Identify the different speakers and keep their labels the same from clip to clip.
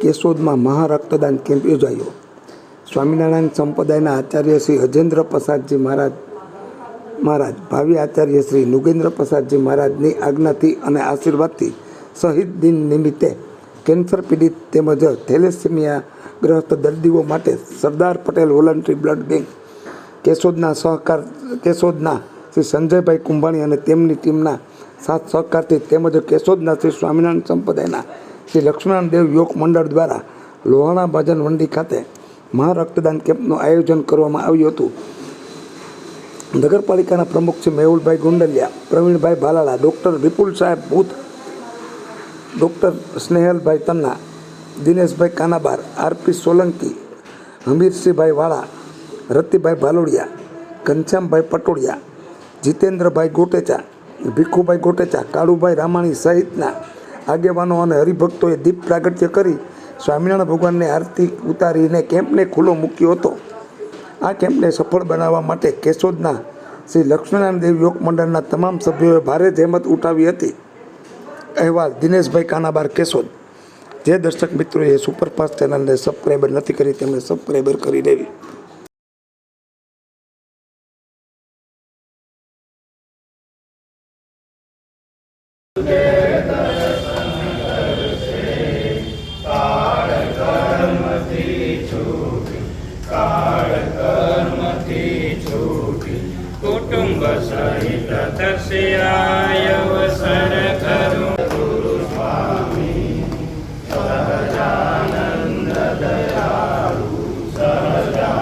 Speaker 1: કેશોદમાં મહારક્તદાન camp યોજાયો. સ્વામિનારાયણ સંપ્રદાયના આચાર્ય શ્રી અજેન્દ્ર પ્રસાદજી મહારાજ મહારાજ, ભાવિ આચાર્ય શ્રી નુગેન્દ્ર પ્રસાદજી મહારાજની આજ્ઞાથી અને આશીર્વાદથી શહીદ દિન નિમિત્તે કેન્સર પીડિત તેમજ થેલેસેમિયા ગ્રસ્ત દર્દીઓ માટે Sardar Patel voluntary blood bank, કેશોદના સહકાર, કેશોદના શ્રી સંજયભાઈ કુંભાણી અને તેમની ટીમના સાથ સહકારથી તેમજ કેશોદના શ્રી સ્વામિનારાયણ સંપ્રદાયના શ્રી લક્ષ્મણ દેવ યોગ મંડળ દ્વારા લોહાણા ભજન મંડી ખાતે મહારક્તદાન કેમ્પનું આયોજન કરવામાં આવ્યું હતું. નગરપાલિકાના પ્રમુખ શ્રી મેહુલભાઈ ગુંડલિયા, પ્રવીણભાઈ ભાલાળા ડૉક્ટર વિપુલ સાહેબ બુથ ડૉક્ટર સ્નેહલભાઈ તન્ના, દિનેશભાઈ કાનાબાર, આરપી સોલંકી, હમીરસિંહભાઈ વાળા, રતિભાઈ ભાલોડિયા, ઘનશ્યામભાઈ પટોડિયા, જીતેન્દ્રભાઈ ગોટેચા, ભીખુભાઈ ગોટેચા, કાળુભાઈ રામાણી સહિતના આગેવાનો અને હરિભક્તોએ દીપ પ્રાગટ્ય કરી સ્વામિનારાયણ ભગવાનને આરતી ઉતારીને કેમ્પને ખુલ્લો મૂક્યો હતો. આ કેમ્પને સફળ બનાવવા માટે કેશોદના શ્રી લક્ષ્મીનારાયણ દેવ યોગ મંડળના તમામ સભ્યોએ ભારે જહેમત ઉઠાવી હતી. અહેવાલ દિનેશભાઈ કાનાબાર, કેશોદ. જે દર્શક મિત્રોએ સુપરફાસ્ટ ચેનલને સબસ્ક્રાઈબર નથી કરી તેમણે સબસ્ક્રાઈબર કરી લેવી.
Speaker 2: कुटुम्बशैलतश्रयायव शरकरु पुष्पामि सहजानन्ददयालु सहजानन्ददयालु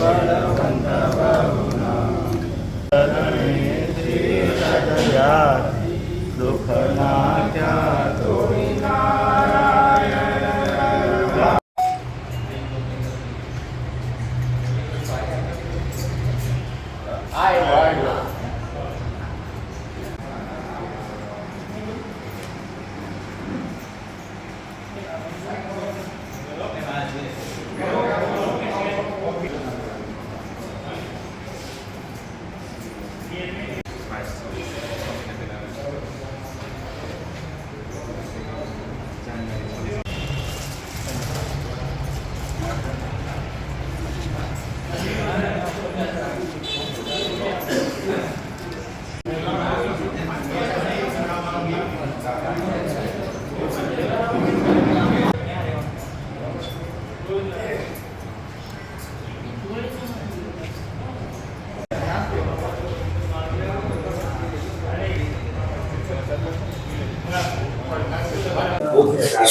Speaker 2: बलवन्ती दयाति दुःख કરું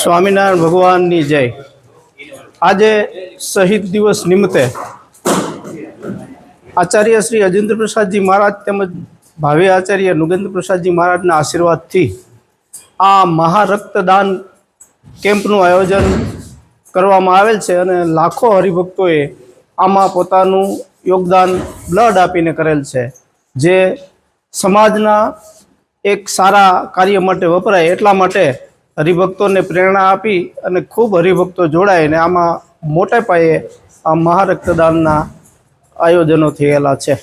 Speaker 3: સ્વામિનારાયણ ભગવાનની જય. આજે શહીદ દિવસ નિમિત્તે આચાર્ય શ્રી અજેન્દ્ર પ્રસાદજી મહારાજ તેમજ ભાવે આચાર્ય નુગેન્દ્ર પ્રસાદજી મહારાજના આશીર્વાદથી આ મહારક્તદાન કેમ્પનું આયોજન કરવામાં આવેલ છે અને લાખો હરિભક્તોએ આમાં પોતાનું યોગદાન બ્લડ આપીને કરેલ છે. જે સમાજના એક સારા કાર્ય માટે વપરાય એટલા માટે હરિભક્તોને પ્રેરણા આપી અને ખૂબ હરિભક્તો જોડાય અને આમાં મોટા પાયે આ મહારક્તદાનના આયોજનો થયેલા છે.